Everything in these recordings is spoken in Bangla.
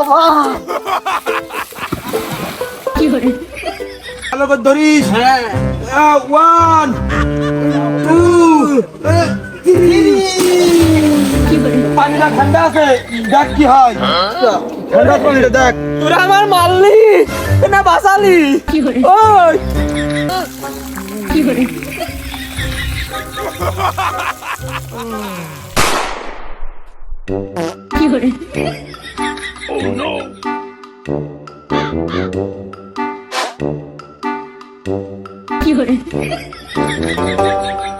বাবা করে ওয়ান টু পানিটা ঠান্ডা আছে। দেখ কি হয়। ঠান্ডা পানিটা, দেখ। তোরা আমার মারলি। না, বাঁচালি। ওই। Oh no!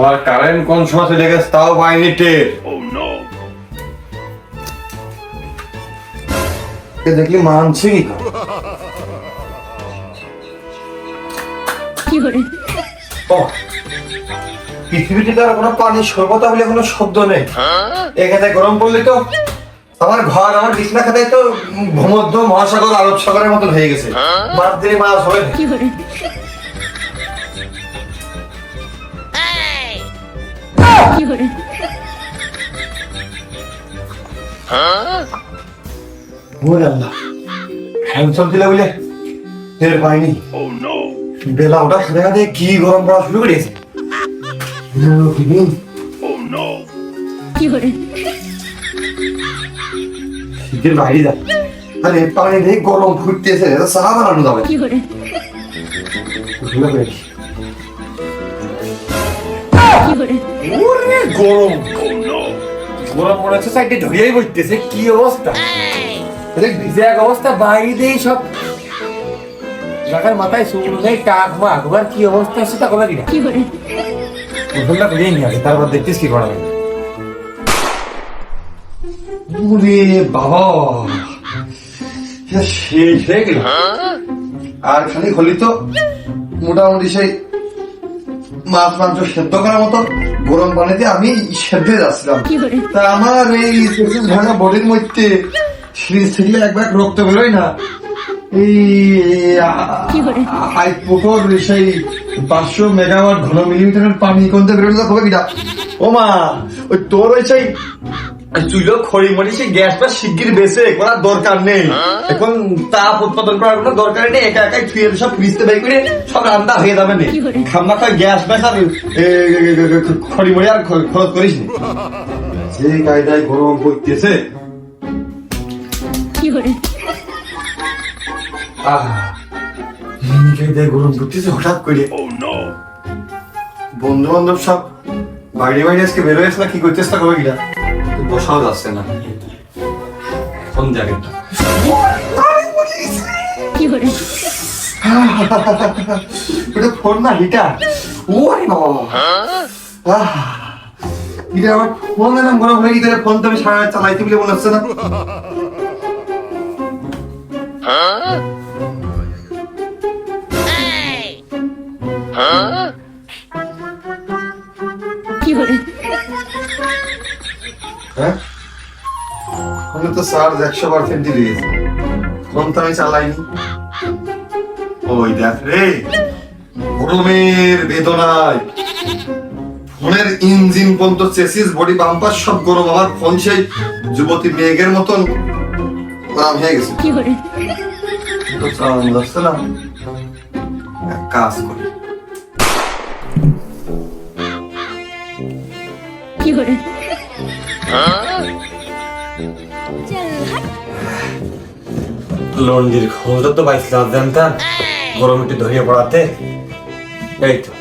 আর কারেন্ট কোন সময় চলে গেছে তাও পাইনি টের। দেখলি মানছে কি পৃথিবীতে তার কোনো পানি সর্বতা বলে কোনো শব্দ নেই। এখানে গরম পড়লে তো আমার ঘর আমার বিছনা খাতায় তো ভূমধ্য মহাসাগর আরব সাগরের মতন হয়ে গেছে। মাছ দিয়ে মাছ হবে। আল্লাহ ফ্যান চলছিল বলে। টের পাইনি। বেলা ওটা সাথে সাথে কি গরম পড়া শুরু করেছে শীতের বাইরে যা। আরে পানি দিয়ে গরম ফুটতেছে। চা বানানো যাবে। ঘুরে বেরিয়ে। ওরে গরম। গরম মনে হচ্ছে সাইডে বইতেছে কি অবস্থা? ভিজে এক অবস্থা সব। জায়গার মাথায় চুল নেই টাক মা একবার কি অবস্থা আছে তা কবে কিনা? গোসলটা করিয়ে নিয়ে আগে তারপর দেখতিস কি করা যায়। ওরে বাবা। শেষ হয়ে গেল। আর খালি হলি তো মোটামুটি সেই মাছ মাংস সেদ্ধ করার মতো গরম পানি দিয়ে আমি সেদ্ধে যাচ্ছিলাম। তা আমার এই ভাঙা বডির মধ্যে সিরিজ থেকে একবার রক্ত বেরোয় না। এই হাই পুকুর সেই পাঁচশো মেগাওয়াট ঘন মিলিমিটারের পানি কোনতে বেরোলে হবে কিনা ও মা ওই তোর ওই সেই চুলো খড়ি মরি সেই গ্যাসটা শিগগির বেসে করার দরকার নেই। এখন তাপ উৎপাদন করার কোনো দরকার নেই একা একাই ছুঁয়ে সব ফ্রিজতে বের করে সব রান্না হয়ে যাবে না। গ্যাস ব্যাস আর খড়ি মরি আর খরচ করিস নি। যে কায়দায় গরম করতেছে গরম করতেছে হঠাৎ করে। বন্ধু বান্ধব সব বাইরে বাইরে আজকে বেরোয় না কি করতেছ তা কবে গিলা বসাও যাচ্ছে না? কোন জায়গাটা ওটা ফোন না হিটার ওরে বাবা এটা আমার ফোন এরকম গরম হয়ে গেছে ফোন তো আমি সারা চালাইতে বলে মনে হচ্ছে না। কি হ্যাঁ? ফোনে তো চার্জ একশো পার্সেন্ট দিয়ে দিয়েছে। ফোন তো আমি চালাইনি। ওই দেখ রে গরমের বেদনায়। ফোনের ইঞ্জিন পর্যন্ত চেসিস বডি বাম্পার সব গরম আমার ফোন সেই যুবতী মেঘের মতন গরম হয়ে গেছে। তো চালানো যাচ্ছে না। কাজ করি। লন্ডির খোঁজও তো পাইছিলাম জানতাম গরম একটু ধরিয়ে পড়াতে। এই তো।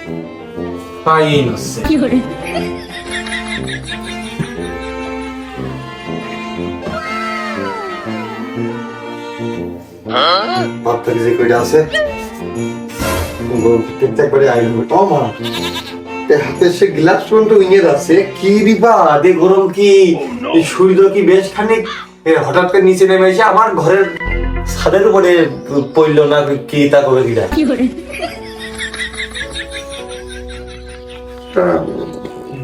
ফাইন হচ্ছে ভাবতে যে কইটা আছে। ঠিকঠাক করে আইন ও মা। হাতে সে গ্লাস পর্যন্ত উইঙে যাচ্ছে। কি দিবা? দে গরম কি? সূর্য কি বেশ খানিক? হঠাৎ করে নিচে নেমে এসে আমার ঘরের ছাদের উপরে পড়ল না কি তা করবে কিনা?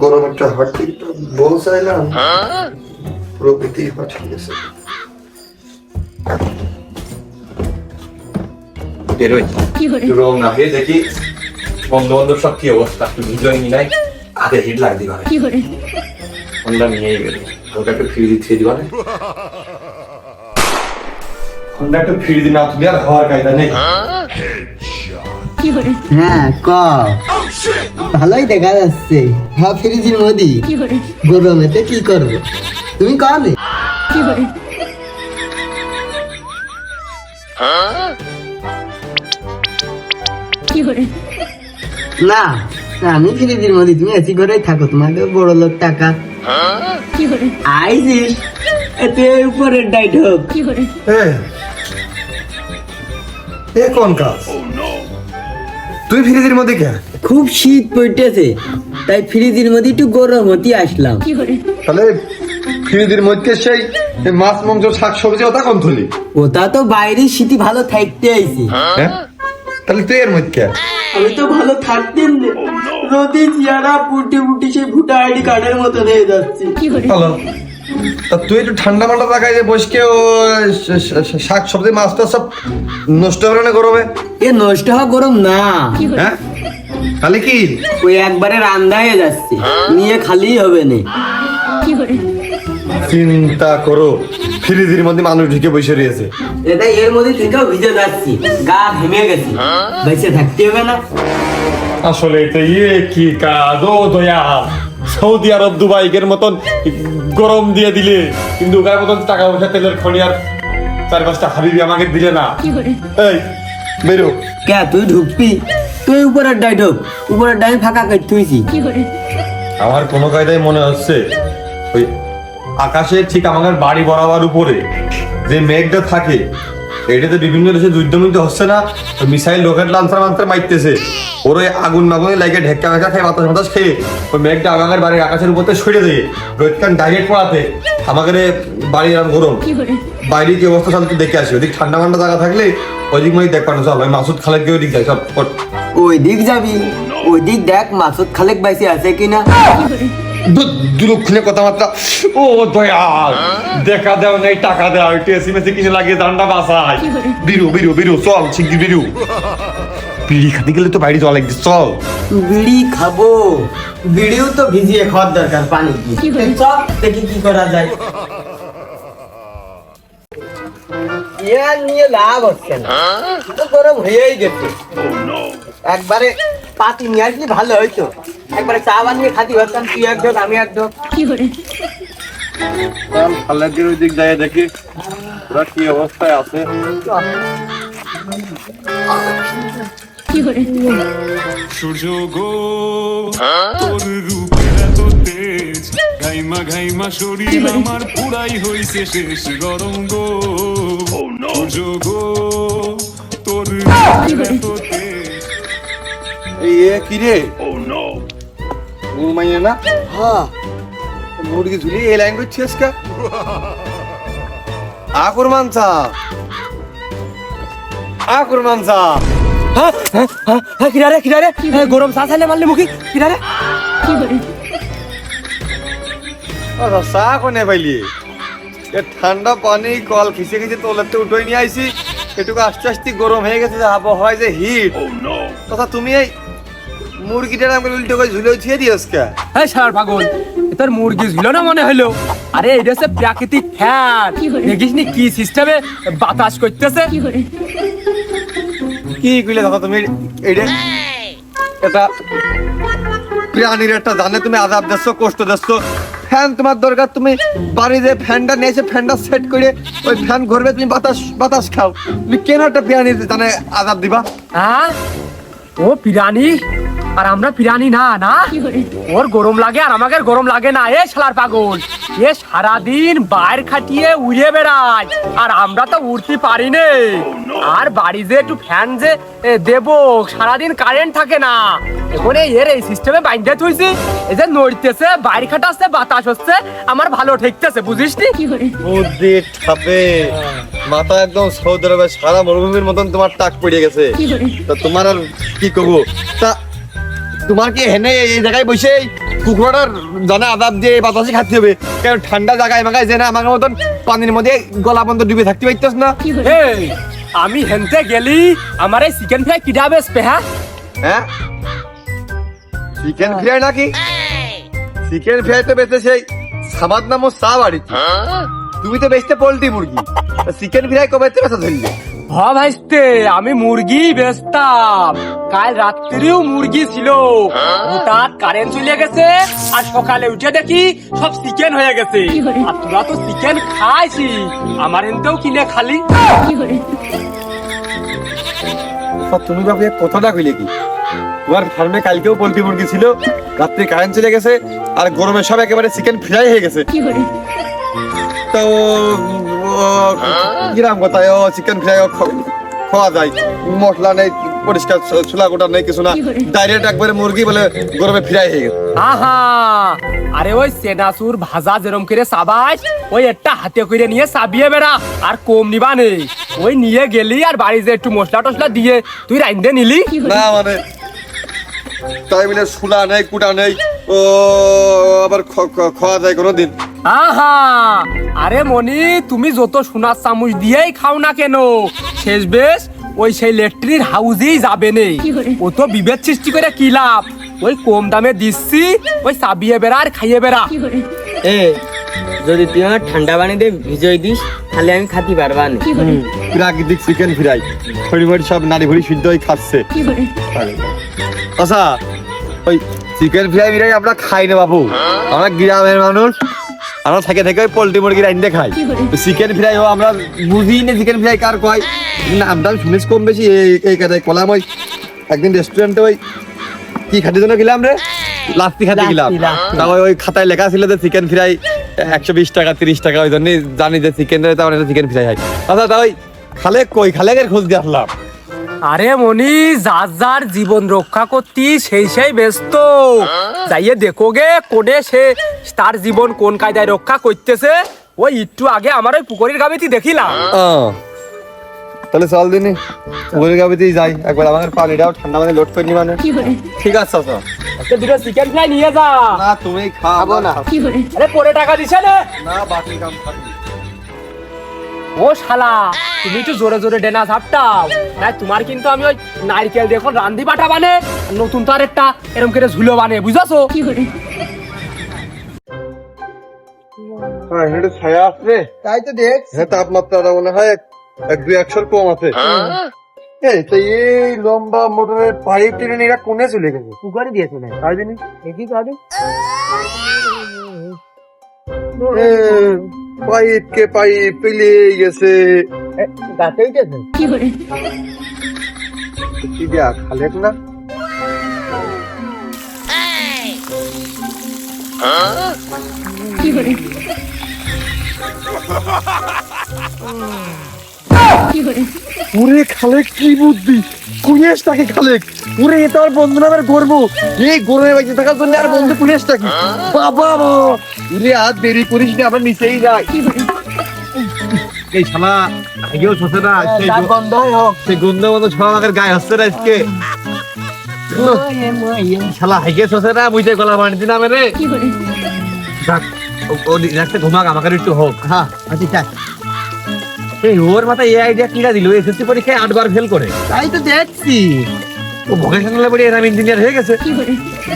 গরম একটা হট বল চাইলাম প্রকৃতি হট গেছে। বেরোই রং না হয়ে দেখি বন্ধু বান্ধব সব কি অবস্থা? নি নাই? হাতে হিট লাগ দিবা ফোনটা নিয়েই গেল ওটা একটু ফিরে দিতে দিবা না ফোনটা না তুমি আর হওয়ার কায়দা নেই। হ্যাঁ ক? ভালোই দেখা যাচ্ছে। হ্যাঁ ফ্রিজের মোদি। গরমেতে কি করব? তুমি কবে? না আমি ফ্রিজের মোদি। তুমি এসি ঘরেই থাকো তোমাকে বড় লোক টাকা। আইসিস এতে উপরের ডাইট হোক। এ এ কোন কাজ? তুই ফ্রিজের মধ্যে কে? খুব শীত পড়তেছে তাই ফ্রিজের মধ্যে একটু গরম হতে আসলাম। তাহলে ফ্রিজের মধ্যে সেই মাছ মাংস শাক সবজি ওটা কোন থলি? ওটা তো বাইরে শীতি ভালো থাকতে আইছি। হ্যাঁ? তাহলে তুই এর মধ্যে আমি তো ভালো থাকতেন না। রোদে চেয়ারা পুটি পুটি সেই ভুটা আইডি কার্ডের মতো হয়ে যাচ্ছে। হ্যালো? তা তুই একটু ঠান্ডা মান্ডা যে বসকে ও শাক সবজি মাছটা সব নষ্ট হবে না গরমে? এ নষ্ট হওয়া গরম না। হ্যাঁ? তাহলে কি? ওই একবারে রান্দা হয়ে যাচ্ছে। নিয়ে খালি হবে না। চিন্তা করো ফ্রিজের মধ্যে মানুষ ঢুকে বসে রয়েছে। এটা এর মধ্যে থেকেও ভিজে যাচ্ছি। গা ঘেমে গেছে। বেঁচে থাকতে হবে না। আসলে তো ইয়ে কি কাজ? ও দয়া সৌদি আরব দুবাইকের মতন গরম দিয়ে দিলে। কিন্তু ওখানে মতন টাকা পয়সা তেলের খনি আর চার পাঁচটা হাবিবি আমাকে দিলে না। এই বেরো। কে তুই ঢুকবি? তুই উপরের ডাই ঢুক। উপরের ডাই ফাঁকা করে তুইছি আমার কোনো কায়দায় মনে হচ্ছে ওই আকাশে ঠিক আমাদের বাড়ি বরাবর উপরে যে মেঘটা থাকে এটাতে বিভিন্ন দেশে যুদ্ধ মুদ্ধ হচ্ছে না মিসাইল রকেট লান্সার মান্সার মারতেছে। ওর ওই আগুন মাগুনে লাগে ঢেক্কা মেঘা খেয়ে বাতাস বাতাস খেয়ে। ওই মেঘটা আমাদের বাড়ির আকাশের উপর সরে দিয়ে রোদকান ডাইরেক্ট পড়াতে। আমাদের বাড়ি আর গরম। বাইরে কি অবস্থা চলতে দেখে আসি। ওদিক ঠান্ডা ঠান্ডা জায়গা থাকলে ওদিক মানে দেখ পানো চল। ওই মাসুদ খালেদ ওই দিক যায় সব। ওই দিক যাবি। ওই দিক দেখ মাসুদ খালেক বাইসে আছে কিনা। কথাবার্তা। ও দয়াল দেখা দেও নেই টাকা দেও এসি মেসি কিনে লাগিয়ে দান্ডা বাসায় বিরু বিরু বিরু চল শিগগির বিরু। বিড়ি খাতে গেলে তো বাইরে চল একদিন চল। বিড়ি খাব। বিড়িও তো ভিজিয়ে খাওয়ার দরকার পানি চল দেখি কি করা যায়। ইয়ার নিয়ে লাভ হচ্ছে না। তো গরম হয়েই গেছে। একবারে পাতি নিয়ে আসলে ভালো হইতো। একবারে চা বানিয়ে খাতি পারতাম তুই এক ঢোক আমি এক ঢোক। খালেদের ওই দিক যায় দেখি ওরা কি অবস্থায় আছে। সূর্য গো তোর রূপের এত তেজ। ঘাইমা ঘাইমা শরীর আমার পুরাই হইছে শেষ গরম গো। সূর্য গো তোর রূপের এত তেজ। এই এ কি রে? ঘুমাইয়ে না? হ্যাঁ। মুরগি ঝুলি এই লাইন করছিস কা আকুর মানসা আকুর মানসা হ্যাঁ কিনারে কিনারে। গরম চা চাইলে মারলে মুখি আচ্ছা চা কোনে পাইলি? এ ঠান্ডা পানি কল খিচে খিচে তোলাতে উঠোই নিয়ে আইছি। এটুকু আস্তে আস্তে গরম হয়ে গেছে যে আবহাওয়ায় যে হিট। তথা তুমি এই মুরগিটার আমাকে উল্টো করে ঝুলে ছিয়ে দিয়েছ কে হ্যাঁ সার পাগল তোর মুরগি ছিল না মনে হলো? আরে এটা হচ্ছে প্রাকৃতিক ফ্যান দেখিস নি কি সিস্টেমে বাতাস করতেছে? কি কইলে তথা তুমি এইটা এটা প্রাণীর একটা জানে তুমি আজাব দিচ্ছ কষ্ট দিচ্ছ। ফ্যান তোমার দরকার তুমি বাড়ি যে ফ্যানটা নিয়েছে ফ্যানটা সেট করে ওই ফ্যান ঘুরবে তুমি বাতাস বাতাস খাও। তুমি কেন একটা প্রাণীর জানে আজাব দিবা? হ্যাঁ ও পিরানি আর আমরা পিরানি না না? ওর গরম লাগে আর আমাকে গরম লাগে না, এ শালার পাগল। এ সারাদিন বাইর খাটিয়ে উড়ে বেড়ায়, আর আমরা তো উড়তে পারি নে। আর বাড়ি যে একটু ফ্যান যে দেবো, সারাদিন কারেন্ট থাকে না। এখন এর এই সিস্টেমে বাইন্ধে থুইছি, এই যে নড়তেছে, বাইর খাটাচ্ছে, বাতাস হচ্ছে, আমার ভালো ঠেকতেছে, বুঝিস নি? বুদ্ধি ঠাপে মাথা একদম সৌদি আরবে সারা মরুভূমির মতন তোমার টাক পড়ে গেছে। তা তোমার আর কি করব? তা তোমার কি হেনে এই জায়গায় বসে কুকুরটার জানে আদাব দিয়ে বাতাসে খাতে হবে কারণ ঠান্ডা জায়গায় মাগায় যে না আমার মতন পানির মধ্যে গলা বন্ধ ডুবে থাকতে পারতেছ না? এই আমি হেনতে গেলি আমার এই চিকেন ফ্রাই কিটা বেসবে হ্যাঁ হ্যাঁ চিকেন ফ্রাই নাকি? চিকেন ফ্রাই তো বেঁচে সেই সাবাদ নামো চা বাড়িতে তুমি তো বেচতে পোল্ট্রি মুরগি চিকেন ফ্রাই কবে বেচা ধরলে হ ভাইস্তে আমি মুরগি বেচতাম। কাল রাত্রিও মুরগি ছিল। হঠাৎ কারেন্ট চলে গেছে আর সকালে উঠে দেখি সব চিকেন হয়ে গেছে। আর তোরা তো চিকেন খাইছি আমার এনতেও কিনে খালি। তা তুমি বাবু কথাটা কইলে কি? তোমার ফার্মে কালকেও পোল্ট্রি মুরগি ছিল রাত্রে কারেন্ট চলে গেছে আর গরমে সব একেবারে চিকেন ফ্রাই হয়ে গেছে। তো কিরাম কথা চিকেন ফ্রাই খাওয়া যায়। মশলা নেই পরিষ্কার ছোলা গোটা নেই কিছু না। ডাইরেক্ট একবারে মুরগি বলে গরমে ফ্রাই হয়ে গেছে। আহা! আরে ওই সেনাসুর ভাজা যেরম করে সাবাস ওই একটা হাতে করে নিয়ে সাবিয়ে বেড়া আর কম নিবা নেই ওই নিয়ে গেলি আর বাড়িতে একটু মশলা টসলা দিয়ে তুই রাইন্দে নিলি? না মানে তাই বলে শুলা নেই কুটা নেই। ও আবার খ- খ- খাওয়া যায় কোনোদিন। আহা! আরে মনি তুমি যত সোনার চামচ দিয়েই খাও না কেন? শেষ বেশ ওই সেই লেট্রির হাউজেই যাবে নেই। ও তো বিভেদ সৃষ্টি করে কি লাভ? ওই কম দামে দিচ্ছি ওই চাবিয়ে বেড়া আর খাইয়ে বেড়া। এ যদি তুই আমার ঠান্ডা পানি দিয়ে ভিজই দিস তাহলে আমি খাতি পারবা না। প্রাকৃতিক চিকেন ফ্রাই। পরিবার সব নারী ভুড়ি সিদ্ধ হয়ে খাচ্ছে আচ্ছা ওই চিকেন ফ্রাই বিরাই আমরা খাই না বাবু। আমরা গ্রামের মানুষ। আমরা থেকে থেকে ওই পোল্ট্রি মুরগি রাইন্দে খাই। চিকেন ফ্রাই ও আমরা বুঝি না চিকেন ফ্রাই কার কয়। নামটা শুনিস কম বেশি এই এই কথায় কলাম ওই একদিন রেস্টুরেন্টে ওই কি খাতে জন্য গেলাম রে? লাস্তি খাতে গেলাম তা ওই খাতায় লেখা ছিল যে চিকেন ফ্রাই একশো বিশ টাকা তিরিশ টাকা ওই জন্যই জানি যে চিকেন মানে চিকেন ফ্রাই হয়। আচ্ছা তা ওই খালে কই? খালেকের খোঁজ দিয়ে আসলাম। আরে মনি যার যার জীবন রক্ষা করতি সেই সেই ব্যস্ত। যাইয়ে দেখো গে কোনে সে তার জীবন কোন কায়দায় রক্ষা করতেছে? ওই একটু আগে আমার ওই পুকুরের গাবিতে দেখিলাম। আহ, তাহলে চল দিনই পুকুরের গাবিতেই যাই। একবার আমাদের পানিটাও ঠান্ডা মানে লোড করে নি মানে ঠিক আছে দুটো চিকেন ফ্রাই নিয়ে যা। না তুমি খাব না। আরে পরে টাকা দিছে না। না বাকি কাম থাকবে। ও শালা তুমি একটু জোরে জোরে ডেনা ঝাপটাও। তাই তোমার কিন্তু আমি ওই নারকেল রান্দি বাটা বানে নতুন তো আরেকটা এরকম করে ঝুলো বানে বুঝাছো? হ্যাঁ এটা ছায়া আছে তাই তো দেখ। হ্যাঁ তাপমাত্রাটা মনে হয় এক- এক দুই একশোর কম আছে। এই তো এই লম্বা মোটরের পাইপ টেনে নিয়ে এরা কোনে চলে গেছে? পুকুরে দিয়েছে না? তাই দিনি দেখি পাইপ কে পাইপ পেলিয়ে গেছে গাছেই গেছে কি দিয়া খালেক না ওরে খালেক কি বুদ্ধি? কুয়েস তাকে খালেক? ওরে এটা আর বন্ধু নামের গর্ব। এই গরমে বাইতে থাকার জন্য আর বন্ধু কুয়েস তাকে বাবা ওরে আজ দেরি করিস না নিচেই যাই। এই শালা আগেও ছোটে না সেই হয় হোক। সেই গন্ধ মতো ছোড়া আমাদের গায়ে হচ্ছে না আজকে। শালা হাইগে ছোটে না বুঝতে গলা না মেরে ও- একটা ঘুমাক আমাকে একটু হোক। হ্যাঁ আচ্ছা। এই ওর মাথায় এই আইডিয়া কিনা দিল? এসএসসি পরীক্ষায় আটবার ফেল করে। তাই তো দেখছি। ও ভোকেশনালে পড়ে এরকম ইঞ্জিনিয়ার হয়ে গেছে।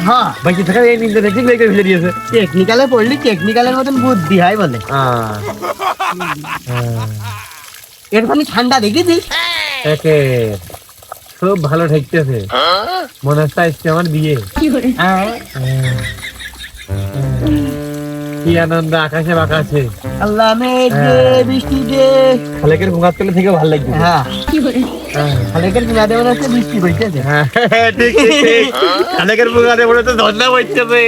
হ্যাঁ। বাকি থাকা এই ইঞ্জিনিয়ার ঠিক লেগে ফেলে দিয়েছে। টেকনিক্যালে পড়লি টেকনিক্যালের মতন বুদ্ধি হয় বলে। আহ, এর ঠান্ডা দেখেছিস একে খুব ভালো ঠেকতেছে। মনে হচ্ছে আমার বিয়ে। হ্যাঁ। কি আনন্দ আকাশে বাকাশে আল্লাহ মেঘ দে বৃষ্টি দে খালেকের ঘুমাত করলে থেকে ভালো লাগবে। হ্যাঁ। খালেকের কিনা দেওয়া হচ্ছে বৃষ্টি বইতেছে হ্যাঁ ঠিক ঠিক ঠিক। খালেকের বুগাতে বলে তো ঝর্ণা বইতেছে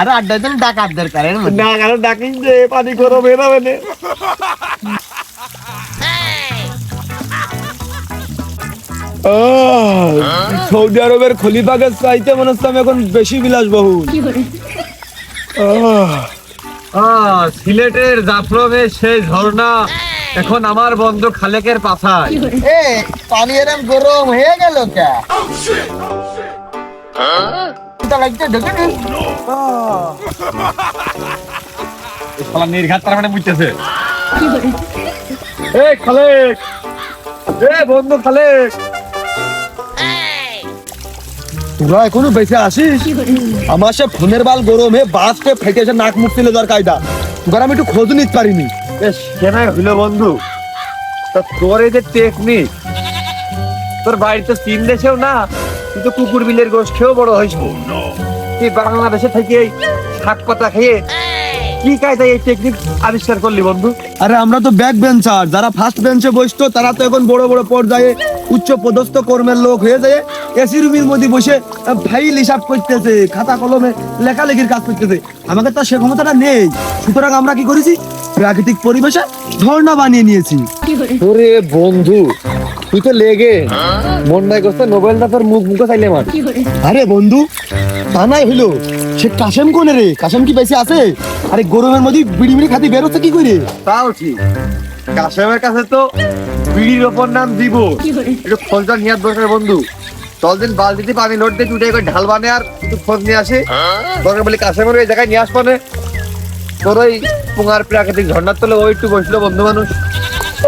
আরও আড্ডা দিন ডাকাত দরকার এর মধ্যে। না কারণ ডাকিস যে পানি গরম হয়ে যাবে না। সৌদি আরবের খলিফাকে চাইতে মনে হচ্ছে আমি এখন বেশি বিলাসবহুল। আহ, আহ, সিলেটের জাফলংয়ের সেই ঝর্ণা এখন আমার বন্ধু খালেকের পাশায় এ পানি এরম গরম হয়ে গেল কে? নির্ঘাত তার মানে বুঝতেছে খালেক এ বন্ধু খালেক। তোরা এখনও বেঁচে আসিস আমার সে ফোনের বাল গরমে বাসকে ফেটেছে নাক মুখ তুলে দেওয়ার কায়দা। তোর আমি একটু খোঁজ নিতে পারিনি। বেশ কেনাই হইল বন্ধু? তা তোর এই যে টেকনিক তোর বাড়িতে চীন দেশেও না তুই তো কুকুর বিলের গোশ খেয়েও বড় হয়েছ। তুই বাংলাদেশে থেকে এই শাক পাতা খেয়ে কি কায়দায় এই টেকনিক আবিষ্কার করলি বন্ধু? আরে আমরা তো ব্যাক বেঞ্চার যারা ফার্স্ট বেঞ্চে বসতো তারা তো এখন বড় বড় পর্যায়ে উচ্চ পদস্থ কর্মের লোক হয়ে যায় এসি রুমের মধ্যে বসে ফাইল হিসাব করতেছে খাতা কলমে লেখালেখির কাজ করতেছে। আমাদের তো সে ক্ষমতাটা নেই। সুতরাং আমরা কি করেছি? প্রাকৃতিক পরিবেশে ঝর্ণা বানিয়ে নিয়েছি। ওরে বন্ধু তুই তো লেগে। মন নাই করছে নোবেলটা তোর মুখ মুখে চাইলে মার। আরে বন্ধু তা নাই হইল। সে কাশেম কোনে রে? কাশেম কি বেশি আছে? আরে গরমের মধ্যে বিড়ি বিড়ি খাতি বেরোচ্ছে কি করে? তাও ঠিক। কাশেমের কাছে তো বিড়ির ওপর নাম দিব। একটু খোঁজটা নিয়ে দরকার বন্ধু। চল দিন বালতিতে পানি লোড দিয়ে চুটে করে ঢাল বানে আর একটু খোঁজ নিয়ে আসে। দরকার বলি কাশেমের ওই জায়গায় নিয়ে আসবানে তোর ওই পুঙার প্রাকৃতিক ঝর্ণার তলে ওই একটু বসল বন্ধু মানুষ।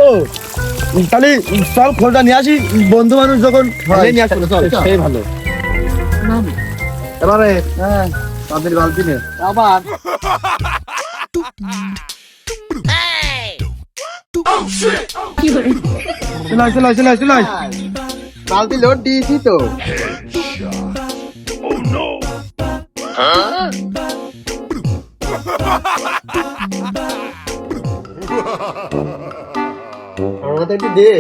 ও তাহলে চল খোঁজটা নিয়ে আসি বন্ধু মানুষ যখন নিয়ে আসব চল সেই ভালো। এবারে তাদের বালতি নে আবার। চলাই চলাই চলাই চলাই বালতি লোড দিয়েছি তো। আমাদের একটু দে।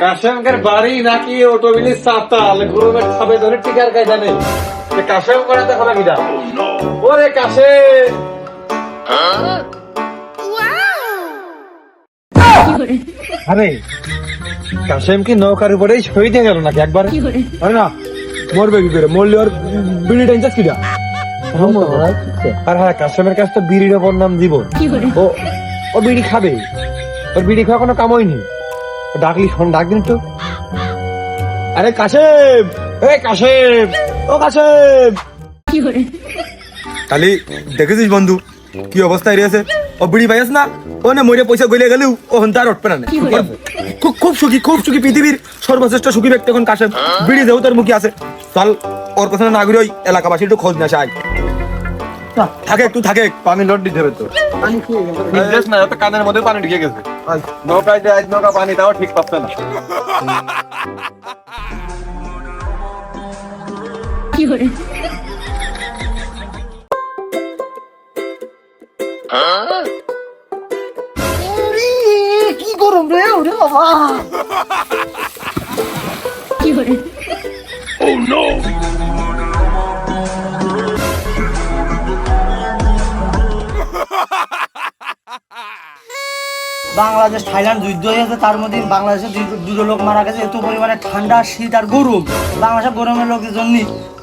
কাশেমকের বাড়ি নাকি অটোবিলির সাতাল গরুমের খাবে ধরে টিকার নেই সে কাশেম করে দেখো না কিটা? ওরে কাশেম! আরে কাশেম কি নৌকার উপরেই শহীদ হয়ে গেল নাকি একবার? আরে না মরবে কি করে? মরলে ওর বিড়ি টেনচাস কিটা আর হ্যাঁ কাশেমের কাছে তো বিড়ির ওপর নাম জীবন ও ও বিড়ি খাবে। ওর বিড়ি খাওয়া কোনো কাম হয়নি ও ডাকলি শোন ডাক দিন তো। আরে কাশেম! এ কাশেম! ও কাশেম! তাহলে দেখেছিস বন্ধু? কি অবস্থা এরিয়াছে ও বিড়ি পাইস না? ও না মরে পয়সা গলে গেলেও ও হন্তা আর উঠবে না খুব খুব সুখী খুব সুখী পৃথিবীর সর্বশ্রেষ্ঠ সুখী ব্যক্তি এখন কাশেম। বিড়ি দেও তোর মুখে আছে। চল ওর কথা না ঘুরে ওই এলাকাবাসী একটু খোঁজ না চাই থাকে একটু থাকে পানি লোড দিতে হবে তো। নির্দেশ না তো কানের মধ্যে পানি ঢুকে গেছে। নৌকায় যে আজ নৌকা পানি তাও ঠিক পাচ্ছে না। কি ওরে বাবা বাংলাদেশ, থাইল্যান্ড যুদ্ধ হয়েছে, তার মধ্যে বাংলাদেশে দুটো লোক মারা গেছে। এত পরিমাণে ঠান্ডা, শীত আর গরম। বাংলাদেশের গরমের লোকের জন্য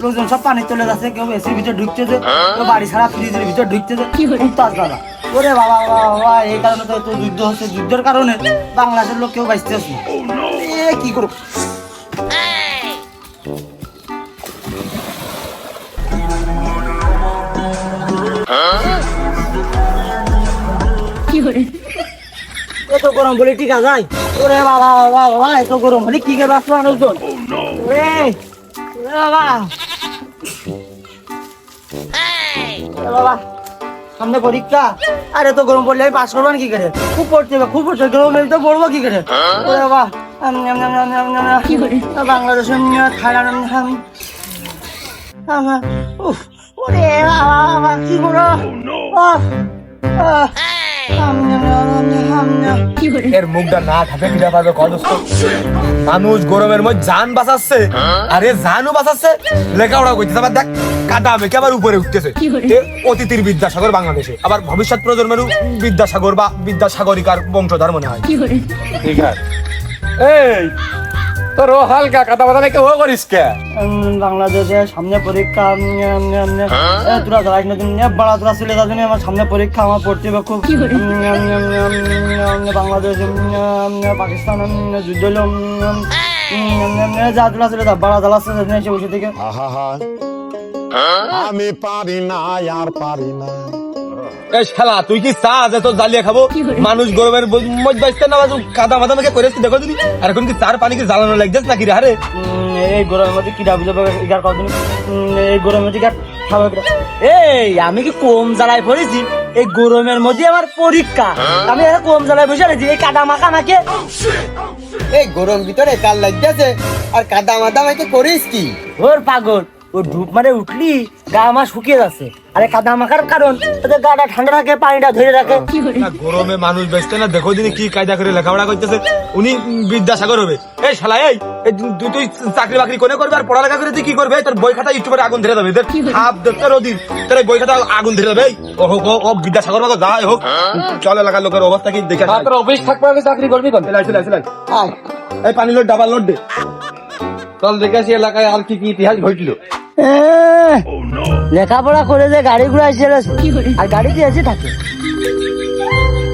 কেউজন সব পানি চলে যাচ্ছে কেউ এসির ভিতরে ঢুকতেছে কেউ বাড়ি ছাড়া ফ্রিজের ভিতরে ঢুকতেছে মুমতাজ দাদা। ওরে বাবা বাবা এই কারণে তো এত যুদ্ধ হচ্ছে। যুদ্ধের কারণে বাংলাদেশের লোক কেউ বাঁচতেছে এ কি করুক ঠিক আছে বাবা সামনে পরীক্ষা? আরে তো গরম পড়লে আমি পাস করব কি করে? খুব পড়তে হবে খুব পড়তে গরম হলে তো পড়ব কি করে? ওরে বাবা আম, আম, আম, আম, আম, আম, আম। বাংলাদেশ থাইল্যান্ড উফ, ওরে বাবা, কি করো এর মুখটা না থাকে কদস্ত মানুষ গরমের মধ্যে জান বাঁচাচ্ছে আরে জানও বাঁচাচ্ছে। লেখাপড়া করতেছে আবার দেখ কাটা মেকে আবার উপরে উঠতেছে। এ অতিথির বিদ্যাসাগর বাংলাদেশে আবার ভবিষ্যৎ প্রজন্মের বিদ্যাসাগর বা বিদ্যাসাগরিকার বংশধর মনে হয়। ঠিক আছে। এই তোর ও হালকা কথা কথা মেকে ও করিস কে উম, বাংলাদেশের সামনে পরীক্ষা তোরা যাইস না তুমি বাড়া তোরা চলে যাবি আমার সামনে পরীক্ষা আমার পড়তে হবে খুব বাংলাদেশ পাকিস্তান যুদ্ধ যা তোরা চলে যা বাড়া জ্বালাচ্ছে এসে বসে থেকে আমি পারি না আর পারি না এই শালা তুই কি চা যে তোর জ্বালিয়ে খাব? মানুষ গরমের মধ্যে বাঁচতে না কাদা মাদা মেকে করে দেখো দিবি আর এখন কি চার পানি কি জ্বালানো লাগছে নাকি রে এই গরমের মধ্যে কিরা বুঝাবে এগার কদিন এই গরমের মধ্যে কি খাবে কিরা? এই আমি কি কম জ্বালায় পড়েছি? এই গরমের মধ্যে আমার পরীক্ষা। আমি কম জ্বালায় বসে রয়েছি। এই কাদা মাখা মাকে এই গরম ভিতরে কাল লাগতেছে। আর কাদা মাদা মাইকে করিস কি? ওর পাগল। ও ধূপ মারে উঠলি গা আমার শুকিয়ে যাচ্ছে। আরে কাদা মাখার কারণ তোদের গাটা ঠান্ডা রাখে পানিটা ধরে রাখে। গরমে মানুষ বেচতে না দেখো দিনে কি কায়দা করে লেখাপড়া করতেছে। উনি বিদ্যাসাগর হবে। এই শালা এই তুই তুই চাকরি বাকরি কোনে করবে? আর পড়ালেখা করে তুই কি করবে? তোর বই খাতা ইউটিউবে আগুন ধরে দেবে। তোর হাফ দেখতে রোদিন তোর বই খাতা আগুন ধরে দেবে। ও হোক ও- বিদ্যাসাগর মতো যা হোক। চল এলাকার লোকের অবস্থা কি দেখে তোর অফিস থাকবে আমি চাকরি করবি কোন? চলে চলে চলে এই পানি লোড ডাবার লোড দে। চল দেখে আসি এলাকায় আর কি কি ইতিহাস ঘটলো। লেখাপড়া করে যে গাড়ি ঘুরে আসছে আর গাড়ি দিয়ে এসে থাকে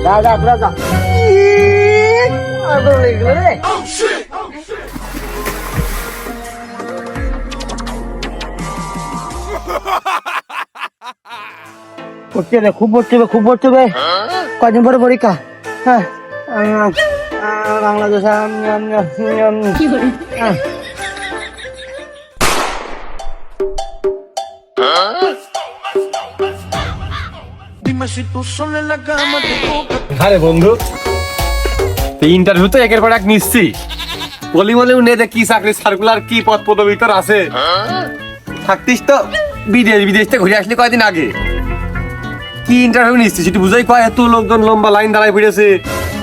যা যা তোরা যা। পড়তে হবে খুব পড়তে হবে খুব পড়তে হবে। কয়দিন পরে পরীক্ষা। হ্যাঁ বাংলাদেশ আরে বন্ধু ইন্টারভিউ তো একের পর এক নিচ্ছি। কি চাকরি সার্কুলার কি পদ পদবি তোর আছে। থাকতিস তো বিদেশ বিদেশ থেকে ঘুরে আসলি কয়দিন আগে? কি ইন্টারভিউ একটু বুঝাই কয়, এত লোকজন লম্বা লাইন দাঁড়ায় পড়েছে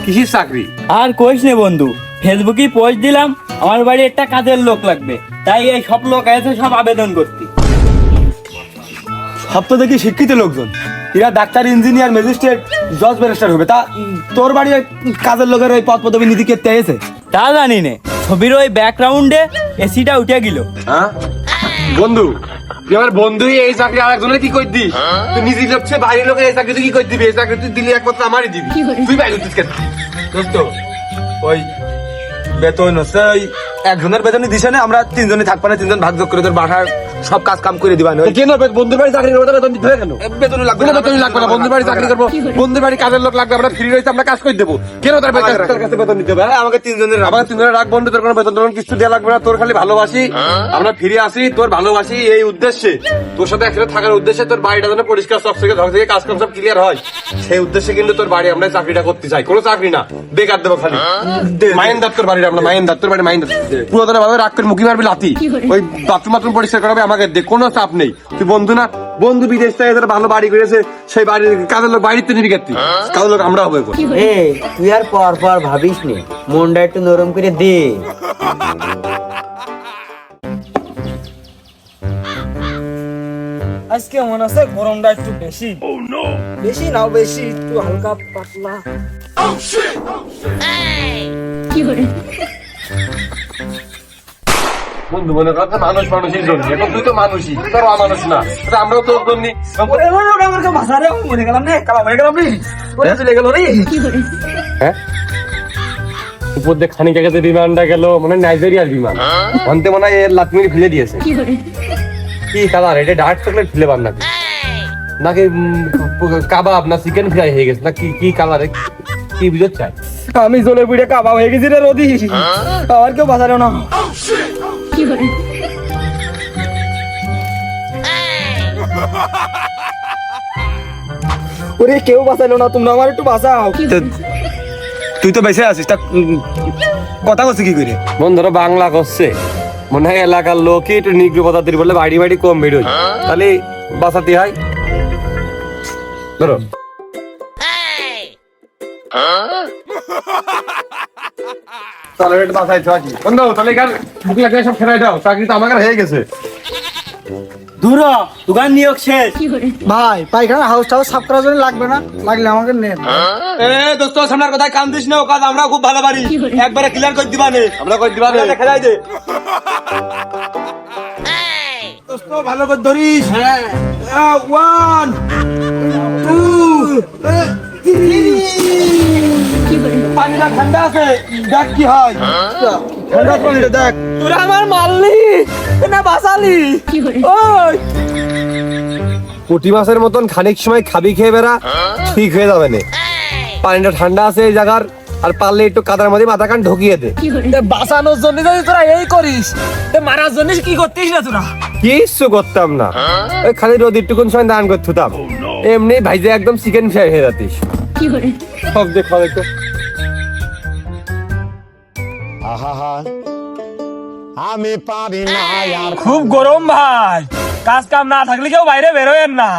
কিসির চাকরি? আর কইস নে বন্ধু ফেসবুকে পোস্ট দিলাম, আমার বাড়ি একটা কাজের লোক লাগবে। তাই এই সব লোক আছে সব আবেদন করতে। সব তো দেখি শিক্ষিত লোকজন। এরা ডাক্তার ইঞ্জিনিয়ার ম্যাজিস্ট্রেট জজ ব্যারিস্টার হবে। তা তোর বাড়ি কাজের লোকের ওই পদ পদবি নীতি এসে তা জানি নে। ছবির ওই ব্যাকগ্রাউন্ডে এসিটা উঠে গেল। হ্যাঁ? বন্ধু তুই আমার বন্ধুই এই চাকরি আর একজনের কি কই দিস তুই নিজে লোকছে বাইরের লোকের এই চাকরি তুই কি কই দিবি এই চাকরি তুই দিলি একমাত্র আমারই দিবি। তুই বাইরে দিস কেন? দোস্ত ওই বেতন হচ্ছে ওই একজনের বেতনই দিছে না আমরা তিনজনই থাকব না তিনজন ভাগ যোগ করে তোর বাসার সব কাজ কাম করে দিবা না কেন বন্ধুর বাড়ি চাকরি করব তো বেতন দিতে কেন বেতন লাগবে না বেতন লাগবে না বন্ধুর বাড়ি চাকরি করব বন্ধুর বাড়ি কাজের লোক লাগবে আমরা ফ্রি রয়েছে আমরা কাজ করে দেবো। কেন তার কাছে বেতন দিতে হবে হ্যাঁ? আমাকে তিনজনের আমাকে তিনজনে রাখ বন্ধু তোর কোনো বেতন টেতন কিছু দেওয়া লাগবে না তোর খালি ভালোবাসি। আমরা ফিরে আসি তোর ভালোবাসি এই উদ্দেশ্যে। তোর সাথে একসাথে থাকার উদ্দেশ্যে তোর বাড়িটা যেন পরিষ্কার সব থেকে ধর থেকে কাজ কাম সব ক্লিয়ার হয়। সেই উদ্দেশ্যে কিন্তু তোর বাড়ি আমরা চাকরিটা করতে চাই। কোনো চাকরি না বেকার দেবো খালি। মাইন দত্তর বাড়ির আমরা মাইন দত্তর বাড়ি মাইন পুরো তোর ভাবে রাগ করে মুখি মারবি লাতি ওই বাথরুম বাথরুম পরিষ্কার করাবে আমাকে দে কোনো চাপ নেই। তুই বন্ধু না বন্ধু বিদেশ থেকে যারা ভালো বাড়ি করেছে সেই বাড়ির কাজের লোক বাড়িতে নিবি কেতি কাজের লোক আমরা হবে এ তুই আর পর পর ভাবিস নি মনটা একটু নরম করে দে। আজকে মনে আছে গরমটা একটু বেশি। বেশি নাও বেশি একটু হালকা পাতলা। বন্ধু মনে কথা মানুষ মানুষের জন্য। এখন তুই তো মানুষই তুই তো মানুষ না। তা আমরাও তোর জন্য মনে গেলাম রে কালা হয়ে গেলাম রে। চলে গেল রে। হ্যাঁ? উপর দিয়ে খানিক আগে বিমানটা গেল মানে নাইজেরিয়ার বিমান। অন্তে মনে হয় এর লাতমির ফেলে দিয়েছে। কি কালার এটা ডার্ক চকলেট ফেলে নাকি? নাকি কাবাব না চিকেন ফ্রাই হয়ে গেছে? না কি কি কালার কি বুঝতে চাই? আমি জলে পুড়ে কাবা হয়ে গেছি রে রদি। আমার কেউ বাঁচালো না। ওরে কেউ বাঁচালো না তোমরা আমার একটু বাঁচাও। তুই তো বেঁচে আছিস তা কথা করছিস কি করে? বন্ধুরা বাংলা করছে। মনে হয় এলাকার লোকই একটু নিগ্র পদার্থের বলে বাড়ি বাড়ি কম বেরোয়। তাহলে বাঁচাতে হয়। ধরো। তাহলে এটা বাসায় থাকি বন্ধু তাহলে এখান বুক লাগলে সব ফেরাই দাও চাকরি তো আমার হয়ে গেছে। দূর দোকান নিয়োগ শেষ। ভাই পায়খানা হাউস টাউস সাফ করার জন্য লাগবে না লাগলে আমাকে নেন এ দোস্ত সামনের কথায় কান দিস না ও কাজ আমরা খুব ভালো পারি। একবারে ক্লিয়ার করে দিবা নে। আমরা কই দিবা দে। দোস্ত ভালো করে ধরিস। হ্যাঁ। ওয়ান টু পানিটা ঠান্ডা আছে দেখ কি হয় ঠান্ডা পানিটা দেখ তোরা আমার মারলি না বাঁচালি ওই পুঁটি মাছের মতন খানিক সময় খাবি খেয়ে বেড়া ঠিক হয়ে যাবে না। পানিটা ঠান্ডা আছে এই জায়গার আর পারলে একটু কাদার মধ্যে মাথা কান ঢুকিয়ে দে। বাঁচানোর জন্য যদি তোরা এই করিস মারার জন্য কি করতিস না তোরা? কিচ্ছু করতাম না। ওই খালি রোদির টুকুন সময় দান করতাম এমনি ভাইজে একদম চিকেন ফ্রাই হয়ে যাতিস। সব দেখ একটু। আমি পারি না আর খুব গরম ভাই। কাজ কাম না থাকলে কেউ বাইরে বেরোয়েন না।